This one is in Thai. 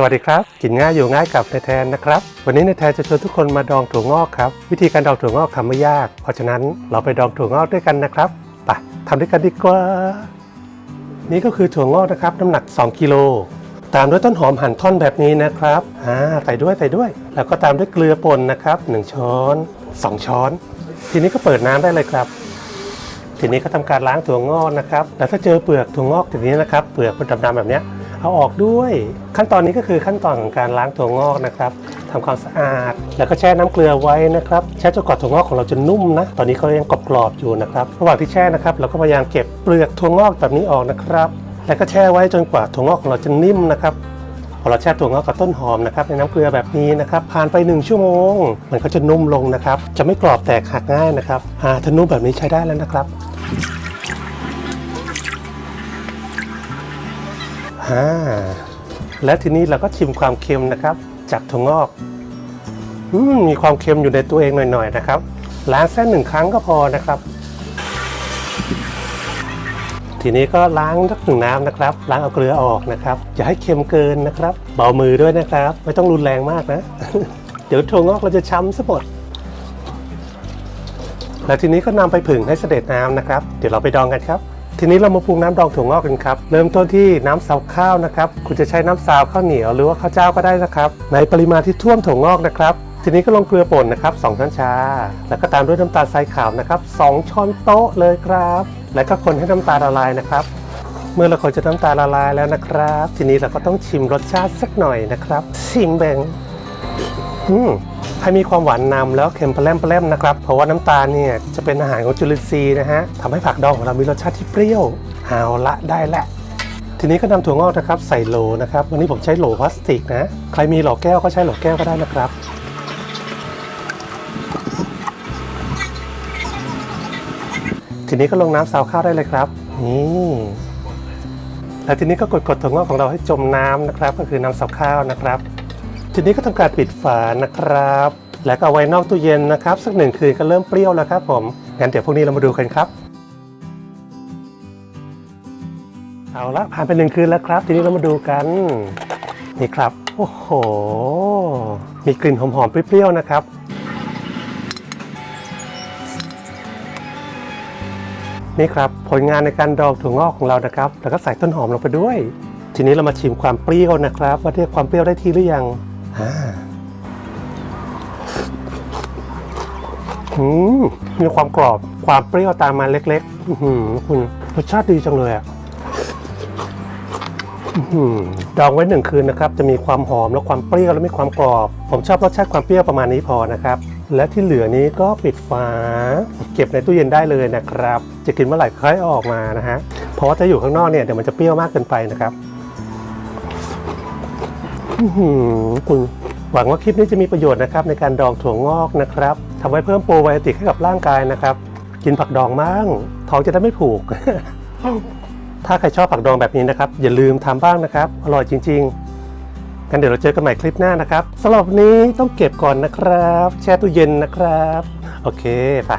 สวัสดีครับ กินง่ายอยู่ง่ายกับนายแทนนะครับ วันนี้นายแทนจะชวนทุกคนมาดองถั่วงอกครับ วิธีการดองถั่วงอกทำไม่ยาก เพราะฉะนั้นเราไปดองถั่วงอกด้วยกันนะครับไปทำด้วยกันดีกว่า นี่ก็คือถั่วงอกนะครับน้ำหนัก 2 กิโลตามด้วยต้นหอมหั่นท่อนแบบนี้นะครับอ่าใส่ด้วยใส่ด้วย แล้วก็ตามด้วยเกลือป่นนะครับ1ช้อน 2 ช้อน ทีนี้ก็เปิดน้ำได้เลยครับ ทีนี้ก็ทำการล้างถั่วงอกนะครับ แล้วถ้าเจอเปลือกถั่วงอกแบบนี้นะครับ เปลือกมันดำๆแบบนี้ เอาออกด้วย ขั้นตอนนี้ก็คือขั้นตอนของการล้างถั่วงอกนะครับทำความสะอาด แล้วก็แช่น้ำเกลือไว้นะครับแช่จนกว่าถั่วงอกของเราจะนุ่มนะ ตอนนี้เขายังกรอบๆอยู่นะครับระหว่างที่แช่นะครับเราก็พยายามเก็บเปลือกถั่วงอกแบบนี้ออกนะครับแล้วก็แช่ไว้จนกว่าถั่วงอกของเราจะนิ่มนะครับพอเราแช่ถั่วงอกกับต้นหอมนะครับในน้ำเกลือแบบนี้นะครับผ่านไป 1 ชั่วโมง มันก็จะนุ่มลงนะครับ จะไม่กรอบแตกหักง่ายนะครับอ่าถ้านุ่มแบบนี้ใช้ได้แล้วนะครับ อ่าและทีนี้เราก็ชิมความเค็มนะครับ จากถั่วงอกอืมมีความเค็มอยู่ในตัวเองหน่อยๆนะครับล้างแค่หนึ่งครั้งก็พอนะครับ ทีนี้ก็ล้างสักหนึ่งน้ำนะครับ ล้างเอาเกลือออกนะครับ อย่าให้เค็มเกินนะครับ เบามือด้วยนะครับ ไม่ต้องรุนแรงมากนะ เดี๋ยวถั่วงอกเราจะช้ำซะหมดแล้วทีนี้ก็นำไปผึ่งให้เสด็จน้ำนะครับ เดี๋ยวเราไปดองกันครับ ทีนี้เรามาปรุงน้ำดองถั่วงอกกันครับ เริ่มต้นที่น้ำซาวข้าวนะครับ คุณจะใช้น้ำซาวข้าวเหนียวหรือว่าข้าวเจ้าก็ได้นะครับ ในปริมาณที่ท่วมถั่วงอกนะครับ ทีนี้ก็ลงเกลือป่นนะครับ2ช้อนชา แล้วก็ตามด้วยน้ำตาลทรายขาวนะครับ2ช้อนโต๊ะเลยครับ แล้วก็คนให้น้ำตาลละลายนะครับ เมื่อเราคนจะน้ำตาลละลายแล้วนะครับ ทีนี้เราก็ต้องชิมรสชาติสักหน่อยนะครับชิมแบงอืม ให้มีความหวานนำแล้วเค็มแปร่มแปร่มนะครับ เพราะว่าน้ำตาลเนี่ยจะเป็นอาหารของจุลินทรีย์นะฮะทำให้ผักดองของเรามีรสชาติที่เปรี้ยวเอาละได้และ ทีนี้ก็นำถั่วงอกนะครับใส่โหลนะครับ วันนี้ผมใช้โหลพลาสติกนะ ใครมีโหลแก้วก็ใช้โหลแก้วก็ได้นะครับทีนี้ก็ลงน้ำซาวข้าวได้เลยครับ นี่ แล้วทีนี้ก็กดกดถั่วงอกของเราให้จมน้ำนะครับ ก็คือน้ำซาวข้าวนะครับ ทีนี้ก็ทำการปิดฝานะครับ แล้วก็ไว้นอกตู้เย็นนะครับ สักหนึ่งคืนก็เริ่มเปรี้ยวแล้วครับผมงั้นเดี๋ยวพรุ่งนี้เรามาดูกันครับ เอาละผ่านไปหนึ่งคืนแล้วครับ ทีนี้เรามาดูกัน นี่ครับ โอ้โห มีกลิ่นหอมๆเปรี้ยวๆนะครับนี่ครับผลงานในการดองถั่วงอกของเรานะครับ แล้วก็ใส่ต้นหอมลงไปด้วย ทีนี้เรามาชิมความเปรี้ยวนะครับ ว่าเรียกความเปรี้ยวได้ทีหรือยัง อืมมีความกรอบความเปรี้ยวตามมาเล็กๆอื้อหือคุณรสชาติดีจังเลยอะดองไว้หนึ่งคืนนะครับจะมีความหอมและความเปรี้ยวและมีความกรอบ ผมชอบรสชาติความเปรี้ยวประมาณนี้พอนะครับ และที่เหลือนี้ก็ปิดฝา เก็บในตู้เย็นได้เลยนะครับ จะกินเมื่อไหร่ค่อยออกมานะฮะเพราะว่าถ้าอยู่ข้างนอกเนี่ยเดี๋ยวมันจะเปรี้ยวมากเกินไปนะครับ คุณหวังว่าคลิปนี้จะมีประโยชน์นะครับในการดองถั่วงอกนะครับทำไว้เพิ่มโปรไบโอติกให้กับร่างกายนะครับ กินผักดองมั่งท้องจะได้ไม่ผูก ถ้าใครชอบผักดองแบบนี้นะครับ อย่าลืมทำบ้างนะครับ อร่อยจริงๆงั้นเดี๋ยวเราเจอกันใหม่คลิปหน้านะครับสำหรับนนี้ต้องเก็บก่อนนะครับ แช่ตู้เย็นนะครับ โอเคป่ะ